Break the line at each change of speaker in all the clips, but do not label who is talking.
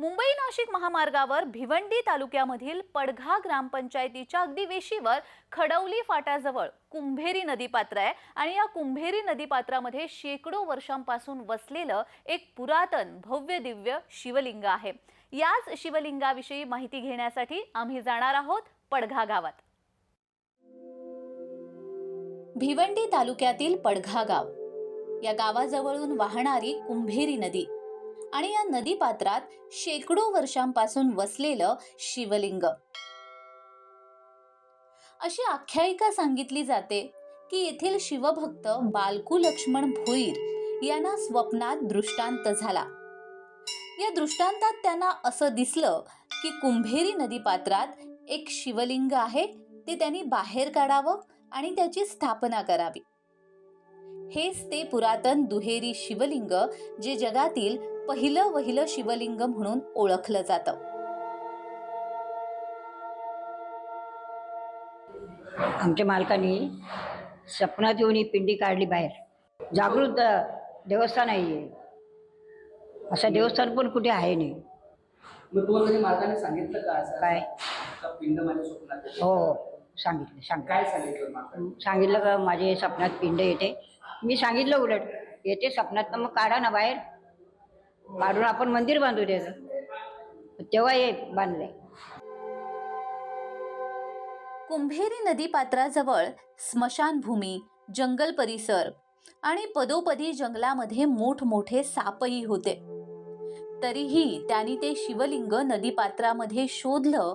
मुंबई नाशिक महामार्गावर भिवंडी तालुक्यामधील पडघा ग्रामपंचायतीच्या अगदी वेशीवर खडवली फाट्याजवळ कुंभेरी नदीपात्र आहे आणि या कुंभेरी नदीपात्रामध्ये शेकडो वर्षांपासून वसलेलं एक पुरातन भव्य दिव्य शिवलिंग आहे. याच शिवलिंगाविषयी माहिती घेण्यासाठी आम्ही जाणार आहोत पडघा गावात. भिवंडी तालुक्यातील पडघा गाव. या गावाजवळून वाहणारी कुंभेरी नदी आणि या नदीपात्रात शेकडो वर्षांपासून वसलेलं शिवलिंग. अशी आख्यायिका सांगितली जाते की येथील शिवभक्त बालकू लक्ष्मण भोईर यांना स्वप्नात दृष्टांत झाला. या दृष्टांतात त्यांना असं दिसलं की कुंभेरी नदीपात्रात एक शिवलिंग आहे ते त्यांनी बाहेर काढावं आणि त्याची स्थापना करावी. हेच ते पुरातन दुहेरी शिवलिंग जे जगातील पहिलं वहिलं शिवलिंग म्हणून ओळखलं जातं.
आमच्या मालकाने सपनात येऊन ही पिंडी काढली बाहेर. जागृत देवस्थान आहे हे. असं देवस्थान पण कुठे आहे नाही.
मग तुम्हाला कधी मालकाने सांगितलं का असं?
काय?
का पिंड माझ्या स्वप्नात येते?
हो हो सांगितलं. सांग
काय सांगितलं मालकाने?
सांगितलं का माझे सपनात पिंड येते? मी सांगितलं उलट येते सपनात तर मग काढा ना बाहेर. काढून आपण मंदिर बांधू द्यायचं तेव्हा हे बांधलंय
कुंभेरी नदीपात्राजवळ स्मशानभूमी जंगल परिसर आणि पदोपदी जंगलामध्ये मोठमोठे सापही होते. तरीही त्यांनी ते शिवलिंग नदीपात्रामध्ये शोधलं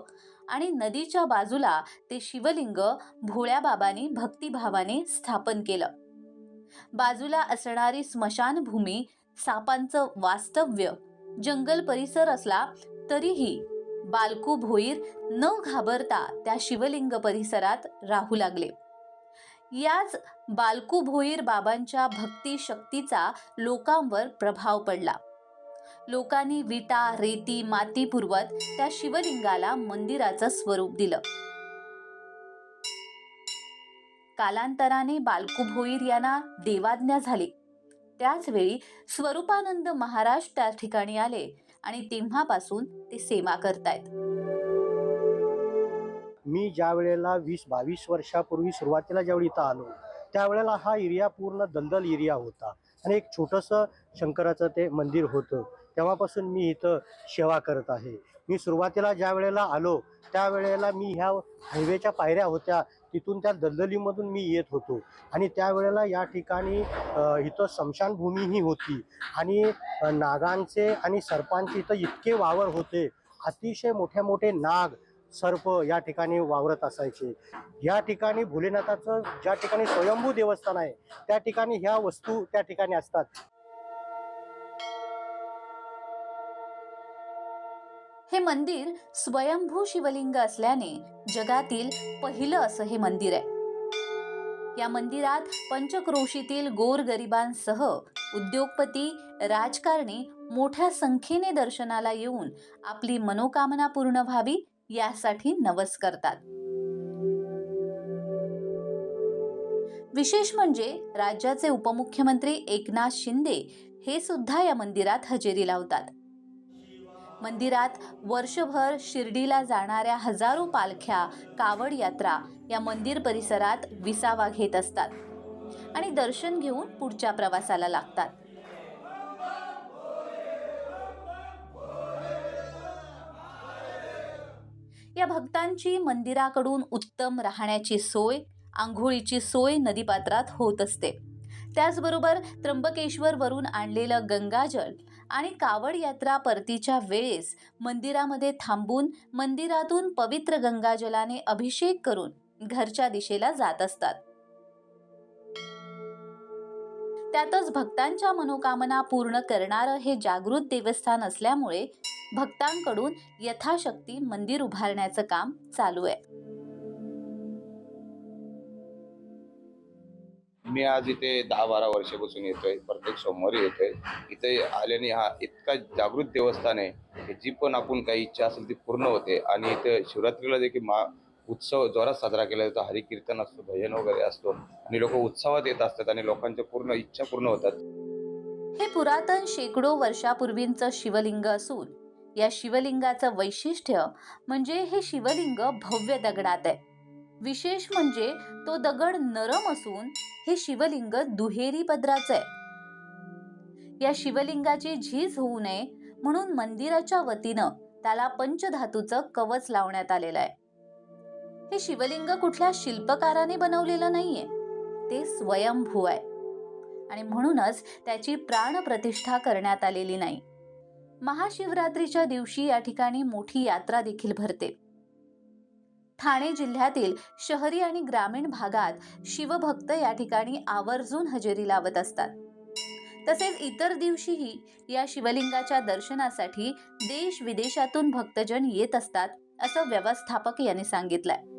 आणि नदीच्या बाजूला ते शिवलिंग भोळ्याबाबांनी भक्तिभावाने स्थापन केलं. बाजूला असणारी स्मशानभूमी सापांचं वास्तव्य. जंगल परिसर असला तरीही बालकू भोईर न घाबरता त्या शिवलिंग परिसरात राहू लागले. याच बालकू भोईर बाबांच्या भक्ती शक्तीचा लोकांवर प्रभाव पडला. लोकांनी विटा रेती माती पुरवत त्या शिवलिंगाला मंदिराचं स्वरूप दिलं. कालांतराने बालकू भोईर यांना देवाज्ञा झाली. त्याचवेळी स्वरूपानंद महाराज त्या ठिकाणी आले आणि तेव्हापासून ते सेवा करतायत.
मी ज्या वेळेला वीस बावीस वर्षापूर्वी सुरुवातीला ज्यावेळी इथं आलो त्यावेळेला हा एरिया पूर्ण दलदल एरिया होता. आणि एक छोटंसं शंकराचं ते मंदिर होतं. तेव्हापासून मी इथं सेवा करत आहे. मी सुरुवातीला ज्या वेळेला आलो त्यावेळेला मी ह्या हायवेच्या पायऱ्या होत्या तिथून त्या दलदलीमधून मी येत होतो. आणि त्यावेळेला या ठिकाणी इथं स्मशानभूमीही होती. आणि नागांचे आणि सर्पांचे इथं इतके वावर होते. अतिशय मोठे मोठे नाग सर्प या ठिकाणी वावरत असायचे. या ठिकाणी भोलेनाथाचं ज्या ठिकाणी स्वयंभू देवस्थान आहे त्या ठिकाणी ह्या वस्तू त्या ठिकाणी असतात.
हे मंदिर स्वयंभू शिवलिंग असल्याने जगातील पहिलं असं हे मंदिर आहे. या मंदिरात पंचक्रोशीतील गोरगरिबांसह उद्योगपती राजकारणी मोठ्या संख्येने दर्शनाला येऊन आपली मनोकामना पूर्ण व्हावी यासाठी नवस करतात. विशेष म्हणजे राज्याचे उपमुख्यमंत्री एकनाथ शिंदे हे सुद्धा या मंदिरात हजेरी लावतात. मंदिरात वर्षभर शिर्डीला जाणाऱ्या हजारो पालख्या कावड यात्रा या मंदिर परिसरात विसावा घेत असतात आणि दर्शन घेऊन पुढच्या प्रवासाला लागतात. या भक्तांची मंदिराकडून उत्तम राहण्याची सोय आंघोळीची सोय नदीपात्रात होत असते. त्याचबरोबर त्र्यंबकेश्वर वरून आणलेलं गंगाजल आणि कावड यात्रा परतीच्या वेळेस मंदिरामध्ये थांबून मंदिरातून पवित्र गंगाजलाने अभिषेक करून घरच्या दिशेला जात असतात. त्यातच भक्तांच्या मनोकामना पूर्ण करणारं हे जागृत देवस्थान असल्यामुळे भक्तांकडून यथाशक्ती मंदिर उभारण्याचं काम चालू आहे.
मी आज इथे दहा बारा वर्षापासून येतोय प्रत्येक सोमवारी येतोय. इथे आल्याने हा इतका जागृत देवस्थान आहे की जी पण आपण काही इच्छा असेल ती पूर्ण होते. आणि इथे शिवरात्रीला देखील मा उत्सव जोरात साजरा केला जातो. हरिकीर्तन असतो भजन वगैरे असतो. आणि लोक उत्सवात येत असतात आणि लोकांच्या पूर्ण इच्छा पूर्ण होतात.
हे पुरातन शेकडो वर्षापूर्वींचं शिवलिंग असून या शिवलिंगाचं वैशिष्ट्य म्हणजे हे शिवलिंग भव्य दगडात आहे. विशेष म्हणजे तो दगड नरम असून हे शिवलिंग दुहेरी पदराचं आहे. या शिवलिंगाची झीज होऊ नये म्हणून मंदिराच्या वतीनं त्याला पंचधातूचं कवच लावण्यात आलेलं आहे. हे शिवलिंग कुठल्या शिल्पकाराने बनवलेलं नाहीये. ते स्वयंभू आहे. आणि म्हणूनच त्याची प्राणप्रतिष्ठा करण्यात आलेली नाही. महाशिवरात्रीच्या दिवशी या ठिकाणी मोठी यात्रा देखील भरते. ठाणे जिल्ह्यातील शहरी आणि ग्रामीण भागात शिवभक्त या ठिकाणी आवर्जून हजेरी लावत असतात. तसेच इतर दिवशीही या शिवलिंगाच्या दर्शनासाठी देश विदेशातून भक्तजन येत असतात असं व्यवस्थापक यांनी सांगितलंय.